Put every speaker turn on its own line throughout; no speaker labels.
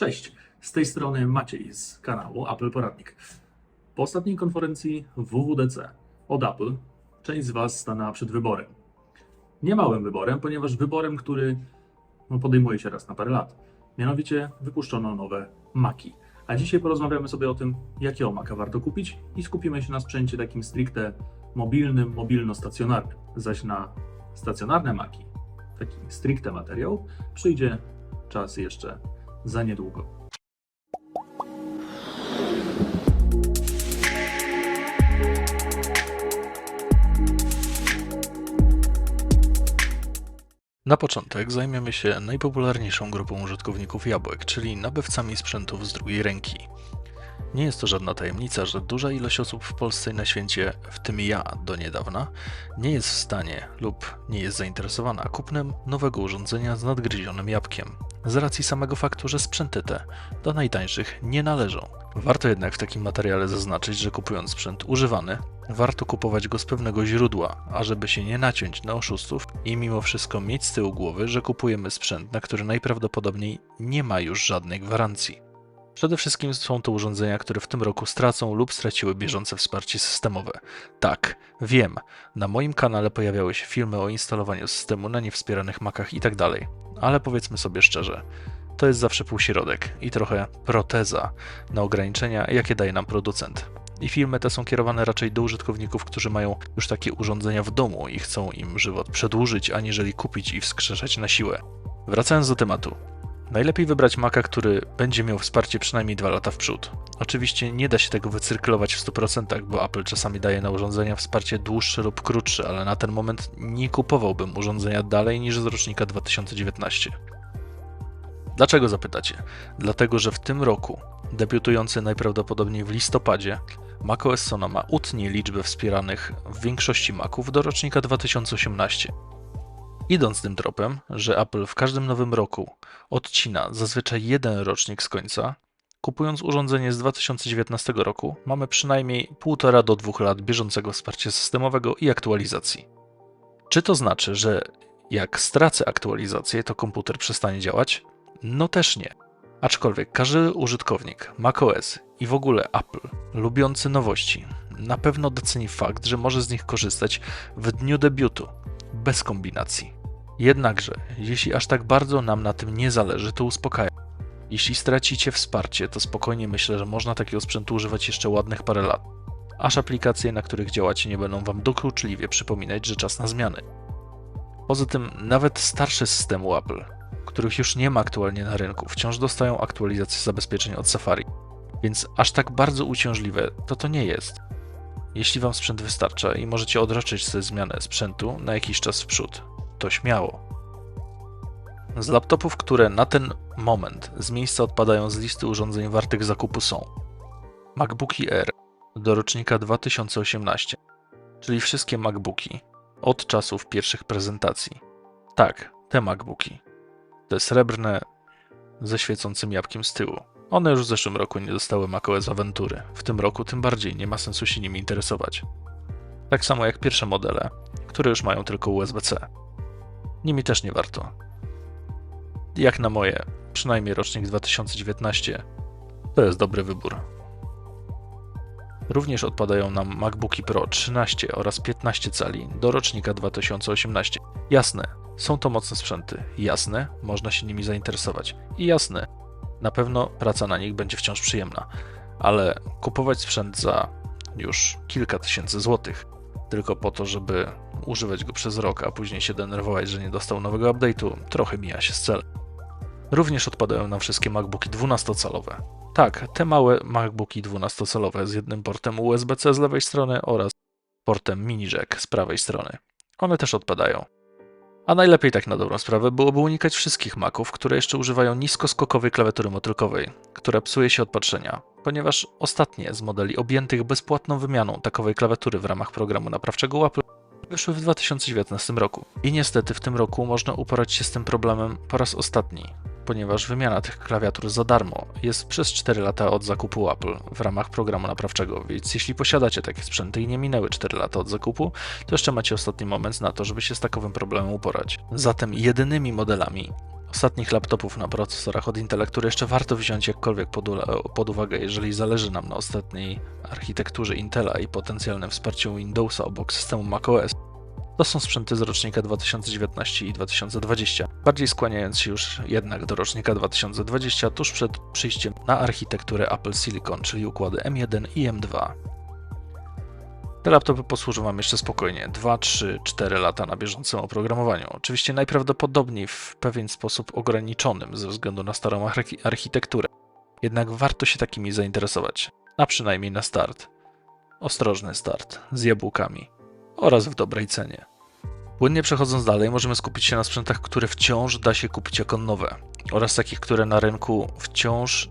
Cześć, z tej strony Maciej z kanału Apple Poradnik. Po ostatniej konferencji WWDC od Apple część z Was stanęła przed wyborem. Niemałym wyborem, ponieważ wyborem, który no, podejmuje się raz na parę lat. Mianowicie wypuszczono nowe Maki. A dzisiaj porozmawiamy sobie o tym, jakiego Maca warto kupić i skupimy się na sprzęcie takim stricte mobilnym, mobilno-stacjonarnym. Zaś na stacjonarne Maki, taki stricte materiał, przyjdzie czas jeszcze za niedługo.
Na początek zajmiemy się najpopularniejszą grupą użytkowników jabłek, czyli nabywcami sprzętów z drugiej ręki. Nie jest to żadna tajemnica, że duża ilość osób w Polsce i na świecie, w tym ja do niedawna, nie jest w stanie lub nie jest zainteresowana kupnem nowego urządzenia z nadgryzionym jabłkiem. Z racji samego faktu, że sprzęty te do najtańszych nie należą. Warto jednak w takim materiale zaznaczyć, że kupując sprzęt używany, warto kupować go z pewnego źródła, ażeby się nie naciąć na oszustów i mimo wszystko mieć z tyłu głowy, że kupujemy sprzęt, na który najprawdopodobniej nie ma już żadnej gwarancji. Przede wszystkim są to urządzenia, które w tym roku stracą lub straciły bieżące wsparcie systemowe. Tak, wiem, na moim kanale pojawiały się filmy o instalowaniu systemu na niewspieranych Macach itd., ale powiedzmy sobie szczerze, to jest zawsze półśrodek i trochę proteza na ograniczenia, jakie daje nam producent. I filmy te są kierowane raczej do użytkowników, którzy mają już takie urządzenia w domu i chcą im żywot przedłużyć, aniżeli kupić i wskrzeszać na siłę. Wracając do tematu. Najlepiej wybrać Maca, który będzie miał wsparcie przynajmniej 2 lata w przód. Oczywiście nie da się tego wycyrklować w 100%, bo Apple czasami daje na urządzenia wsparcie dłuższe lub krótsze, ale na ten moment nie kupowałbym urządzenia dalej niż z rocznika 2019. Dlaczego zapytacie? Dlatego, że w tym roku, debiutujący najprawdopodobniej w listopadzie, macOS Sonoma utnie liczbę wspieranych w większości Maców do rocznika 2018. Idąc tym tropem, że Apple w każdym nowym roku odcina zazwyczaj jeden rocznik z końca, kupując urządzenie z 2019 roku, mamy przynajmniej 1,5 do 2 lat bieżącego wsparcia systemowego i aktualizacji. Czy to znaczy, że jak stracę aktualizację, to komputer przestanie działać? No też nie. Aczkolwiek każdy użytkownik macOS i w ogóle Apple, lubiący nowości, na pewno doceni fakt, że może z nich korzystać w dniu debiutu, bez kombinacji. Jednakże, jeśli aż tak bardzo nam na tym nie zależy, to uspokajam. Jeśli stracicie wsparcie, to spokojnie myślę, że można takiego sprzętu używać jeszcze ładnych parę lat, aż aplikacje, na których działacie, nie będą Wam dokuczliwie przypominać, że czas na zmiany. Poza tym, nawet starsze systemy Apple, których już nie ma aktualnie na rynku, wciąż dostają aktualizacje zabezpieczeń od Safari, więc aż tak bardzo uciążliwe to to nie jest. Jeśli Wam sprzęt wystarcza i możecie odroczyć sobie zmianę sprzętu na jakiś czas w przód, to śmiało. Z laptopów, które na ten moment z miejsca odpadają z listy urządzeń wartych zakupu są MacBooki Air do rocznika 2018, czyli wszystkie MacBooki od czasów pierwszych prezentacji. Tak, te MacBooki. Te srebrne ze świecącym jabłkiem z tyłu. One już w zeszłym roku nie dostały macOS Aventury. W tym roku tym bardziej nie ma sensu się nimi interesować. Tak samo jak pierwsze modele, które już mają tylko USB-C. Nimi też nie warto. Jak na moje, przynajmniej rocznik 2019, to jest dobry wybór. Również odpadają nam MacBooki Pro 13 oraz 15 cali do rocznika 2018. Jasne, są to mocne sprzęty. Jasne, można się nimi zainteresować. I jasne, na pewno praca na nich będzie wciąż przyjemna. Ale kupować sprzęt za już kilka tysięcy złotych tylko po to, żeby używać go przez rok, a później się denerwować, że nie dostał nowego update'u, trochę mija się z celem. Również odpadają nam wszystkie MacBooki 12-calowe. Tak, te małe MacBooki 12-calowe z jednym portem USB-C z lewej strony oraz portem mini jack z prawej strony. One też odpadają. A najlepiej tak na dobrą sprawę byłoby unikać wszystkich Maców, które jeszcze używają niskoskokowej klawiatury motylkowej, która psuje się od patrzenia, ponieważ ostatnie z modeli objętych bezpłatną wymianą takowej klawiatury w ramach programu naprawczego Apple wyszły w 2019 roku. I niestety w tym roku można uporać się z tym problemem po raz ostatni, ponieważ wymiana tych klawiatur za darmo jest przez 4 lata od zakupu Apple w ramach programu naprawczego, więc jeśli posiadacie takie sprzęty i nie minęły 4 lata od zakupu, to jeszcze macie ostatni moment na to, żeby się z takowym problemem uporać. Zatem jedynymi modelami, ostatnich laptopów na procesorach od Intela, które jeszcze warto wziąć jakkolwiek pod, pod uwagę, jeżeli zależy nam na ostatniej architekturze Intela i potencjalnym wsparciu Windowsa obok systemu macOS, to są sprzęty z rocznika 2019 i 2020, bardziej skłaniając się już jednak do rocznika 2020 tuż przed przyjściem na architekturę Apple Silicon, czyli układy M1 i M2. Te laptopy posłużą Wam jeszcze spokojnie 2, 3, 4 lata na bieżącym oprogramowaniu. Oczywiście najprawdopodobniej w pewien sposób ograniczonym ze względu na starą archi- architekturę. Jednak warto się takimi zainteresować, a przynajmniej na start. Ostrożny start z jabłkami oraz w dobrej cenie. Płynnie przechodząc dalej, możemy skupić się na sprzętach, które wciąż da się kupić jako nowe oraz takich, które na rynku wciąż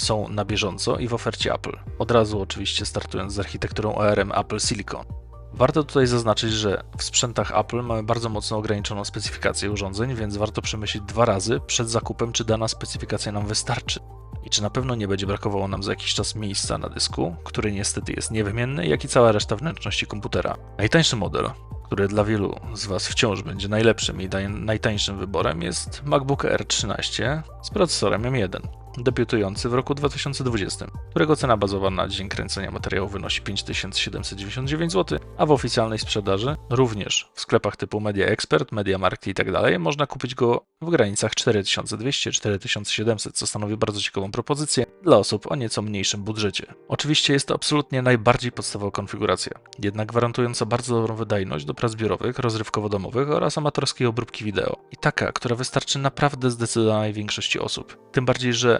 są na bieżąco i w ofercie Apple. Od razu oczywiście startując z architekturą ARM Apple Silicon. Warto tutaj zaznaczyć, że w sprzętach Apple mamy bardzo mocno ograniczoną specyfikację urządzeń, więc warto przemyśleć dwa razy przed zakupem, czy dana specyfikacja nam wystarczy i czy na pewno nie będzie brakowało nam za jakiś czas miejsca na dysku, który niestety jest niewymienny, jak i cała reszta wnętrzności komputera. Najtańszy model, który dla wielu z Was wciąż będzie najlepszym i najtańszym wyborem, jest MacBook Air 13 z procesorem M1, debiutujący w roku 2020, którego cena bazowa na dzień kręcenia materiału wynosi 5799 zł, a w oficjalnej sprzedaży, również w sklepach typu Media Expert, MediaMarkt i tak dalej, można kupić go w granicach 4200-4700, co stanowi bardzo ciekawą propozycję dla osób o nieco mniejszym budżecie. Oczywiście jest to absolutnie najbardziej podstawowa konfiguracja, jednak gwarantująca bardzo dobrą wydajność do prac biurowych, rozrywkowo-domowych oraz amatorskiej obróbki wideo. I taka, która wystarczy naprawdę zdecydowanej większości osób. Tym bardziej, że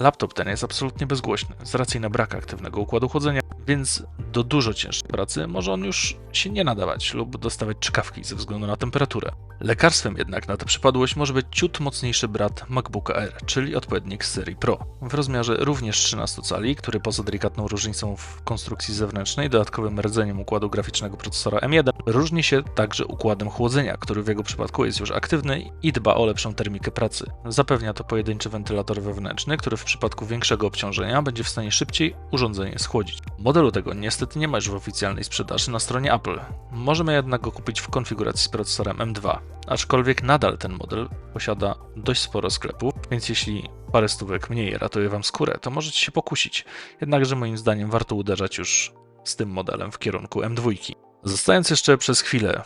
laptop ten jest absolutnie bezgłośny z racji na brak aktywnego układu chłodzenia, więc do dużo cięższej pracy może on już się nie nadawać lub dostawać czkawki ze względu na temperaturę. Lekarstwem jednak na tę przypadłość może być ciut mocniejszy brat MacBooka Air, czyli odpowiednik z serii Pro. W rozmiarze również 13 cali, który poza delikatną różnicą w konstrukcji zewnętrznej, dodatkowym rdzeniem układu graficznego procesora M1, różni się także układem chłodzenia, który w jego przypadku jest już aktywny i dba o lepszą termikę pracy. Zapewnia to pojedynczy wentylator wewnętrzny, który w przypadku większego obciążenia będzie w stanie szybciej urządzenie schłodzić. Modelu tego niestety nie ma już w oficjalnej sprzedaży na stronie Apple. Możemy jednak go kupić w konfiguracji z procesorem M2, aczkolwiek nadal ten model posiada dość sporo sklepów, więc jeśli parę stówek mniej ratuje Wam skórę, to możecie się pokusić. Jednakże moim zdaniem warto uderzać już z tym modelem w kierunku M2. Zostając jeszcze przez chwilę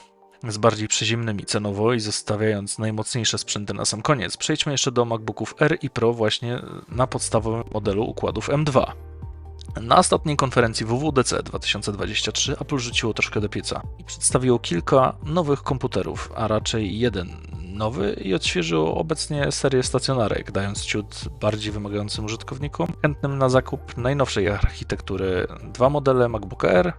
z bardziej przyziemnymi cenowo i zostawiając najmocniejsze sprzęty na sam koniec, przejdźmy jeszcze do MacBooków R i Pro właśnie na podstawowym modelu układów M2. Na ostatniej konferencji WWDC 2023 Apple rzuciło troszkę do pieca i przedstawiło kilka nowych komputerów, a raczej jeden nowy i odświeżyło obecnie serię stacjonarek, dając ciut bardziej wymagającym użytkownikom chętnym na zakup najnowszej architektury dwa modele MacBook Air,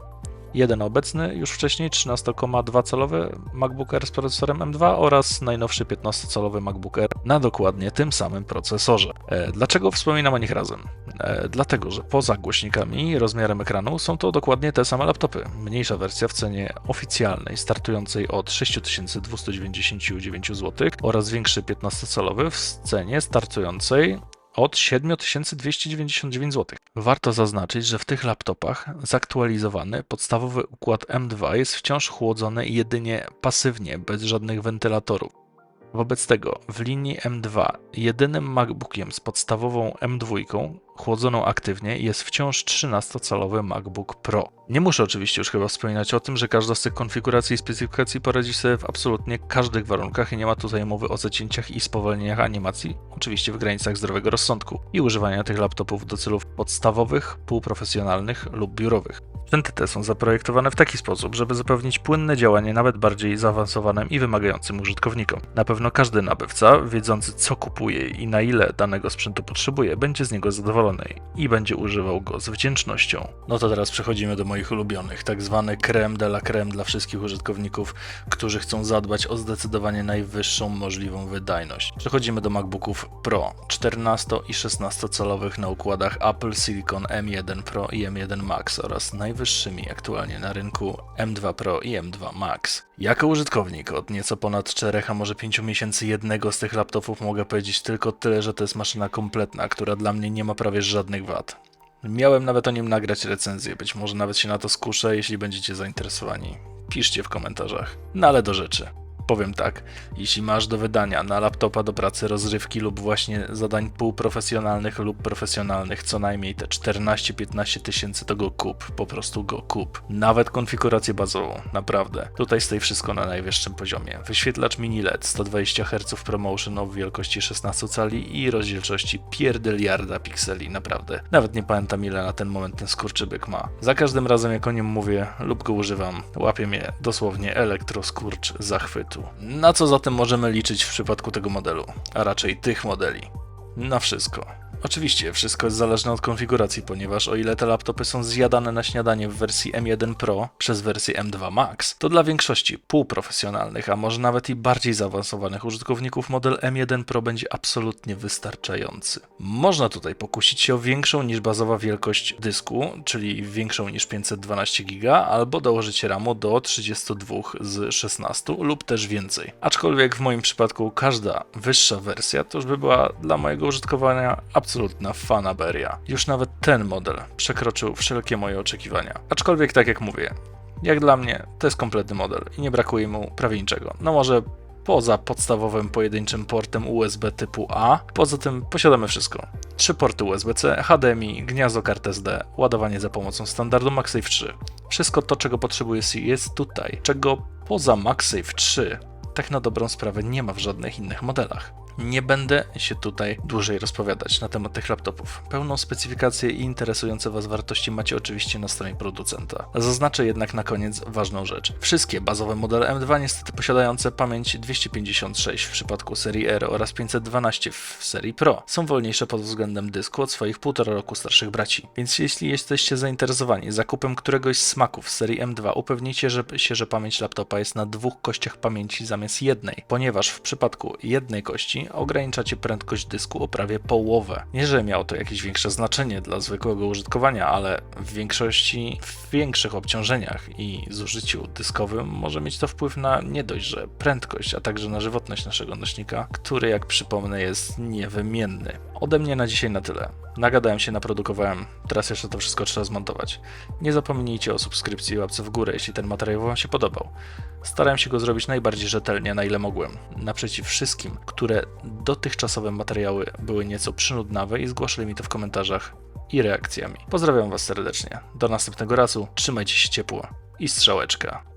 jeden obecny już wcześniej 13,2-calowy MacBook Air z procesorem M2 oraz najnowszy 15-calowy MacBook Air na dokładnie tym samym procesorze. E, dlaczego wspominam o nich razem? E, dlatego, że poza głośnikami i rozmiarem ekranu są to dokładnie te same laptopy. Mniejsza wersja w cenie oficjalnej startującej od 6299 zł oraz większy 15-calowy w cenie startującej od 7299 zł. Warto zaznaczyć, że w tych laptopach zaktualizowany podstawowy układ M2 jest wciąż chłodzony jedynie pasywnie, bez żadnych wentylatorów. Wobec tego w linii M2 jedynym MacBookiem z podstawową M2 chłodzoną aktywnie jest wciąż 13-calowy MacBook Pro. Nie muszę oczywiście już chyba wspominać o tym, że każda z tych konfiguracji i specyfikacji poradzi sobie w absolutnie każdych warunkach i nie ma tutaj mowy o zacięciach i spowolnieniach animacji, oczywiście w granicach zdrowego rozsądku i używania tych laptopów do celów podstawowych, półprofesjonalnych lub biurowych. Sprzęty są zaprojektowane w taki sposób, żeby zapewnić płynne działanie nawet bardziej zaawansowanym i wymagającym użytkownikom. Na pewno każdy nabywca, wiedzący co kupuje i na ile danego sprzętu potrzebuje, będzie z niego zadowolony i będzie używał go z wdzięcznością. No to teraz przechodzimy do moich ulubionych, tak zwany creme de la creme dla wszystkich użytkowników, którzy chcą zadbać o zdecydowanie najwyższą możliwą wydajność. Przechodzimy do MacBooków Pro 14 i 16 calowych na układach Apple Silicon M1 Pro i M1 Max oraz najwyższymi aktualnie na rynku M2 Pro i M2 Max. Jako użytkownik od nieco ponad 4, a może 5 miesięcy jednego z tych laptopów mogę powiedzieć tylko tyle, że to jest maszyna kompletna, która dla mnie nie ma prawie żadnych wad. Miałem nawet o nim nagrać recenzję, być może nawet się na to skuszę, jeśli będziecie zainteresowani. Piszcie w komentarzach. No ale do rzeczy. Powiem tak, jeśli masz do wydania na laptopa do pracy rozrywki lub właśnie zadań półprofesjonalnych lub profesjonalnych co najmniej te 14-15 tysięcy, to go kup, po prostu go kup. Nawet konfigurację bazową, naprawdę. Tutaj stoi wszystko na najwyższym poziomie. Wyświetlacz mini LED 120 Hz ProMotion o wielkości 16 cali i rozdzielczości pierdyliarda pikseli, naprawdę. Nawet nie pamiętam ile na ten moment ten skurczybyk ma. Za każdym razem jak o nim mówię lub go używam, łapie mnie dosłownie elektroskurcz Na co zatem możemy liczyć w przypadku tego modelu, a raczej tych modeli? Na wszystko. Oczywiście, wszystko jest zależne od konfiguracji, ponieważ o ile te laptopy są zjadane na śniadanie w wersji M1 Pro przez wersję M2 Max, to dla większości półprofesjonalnych, a może nawet i bardziej zaawansowanych użytkowników model M1 Pro będzie absolutnie wystarczający. Można tutaj pokusić się o większą niż bazowa wielkość dysku, czyli większą niż 512 GB, albo dołożyć RAMu do 32 z 16 lub też więcej. Aczkolwiek w moim przypadku każda wyższa wersja to już by była dla mojego użytkowania absolutna fanaberia. Już nawet ten model przekroczył wszelkie moje oczekiwania. Aczkolwiek tak jak mówię, jak dla mnie to jest kompletny model i nie brakuje mu prawie niczego. No może poza podstawowym pojedynczym portem USB typu A, poza tym posiadamy wszystko. Trzy porty USB-C, HDMI, gniazdo kart SD, ładowanie za pomocą standardu MagSafe 3. Wszystko to, czego potrzebuje jest tutaj, czego poza MagSafe 3 tak na dobrą sprawę nie ma w żadnych innych modelach. Nie będę się tutaj dłużej rozpowiadać na temat tych laptopów. Pełną specyfikację i interesujące Was wartości macie oczywiście na stronie producenta. Zaznaczę jednak na koniec ważną rzecz. Wszystkie bazowe modele M2 niestety posiadające pamięć 256 w przypadku serii R oraz 512 w serii Pro są wolniejsze pod względem dysku od swoich półtora roku starszych braci. Więc jeśli jesteście zainteresowani zakupem któregoś z smaków serii M2, upewnijcie się, że pamięć laptopa jest na dwóch kościach pamięci zamiast jednej, ponieważ w przypadku jednej kości ograniczacie prędkość dysku o prawie połowę. Nie, że miało to jakieś większe znaczenie dla zwykłego użytkowania, ale w większości, w większych obciążeniach i zużyciu dyskowym może mieć to wpływ na nie dość, że prędkość, a także na żywotność naszego nośnika, który, jak przypomnę, jest niewymienny. Ode mnie na dzisiaj na tyle. Nagadałem się, naprodukowałem, teraz jeszcze to wszystko trzeba zmontować. Nie zapomnijcie o subskrypcji i łapce w górę, jeśli ten materiał Wam się podobał. Starałem się go zrobić najbardziej rzetelnie, na ile mogłem. Naprzeciw wszystkim, które dotychczasowe materiały były nieco przynudnawe i zgłaszali mi to w komentarzach i reakcjami. Pozdrawiam Was serdecznie. Do następnego razu, trzymajcie się ciepło i strzałeczka.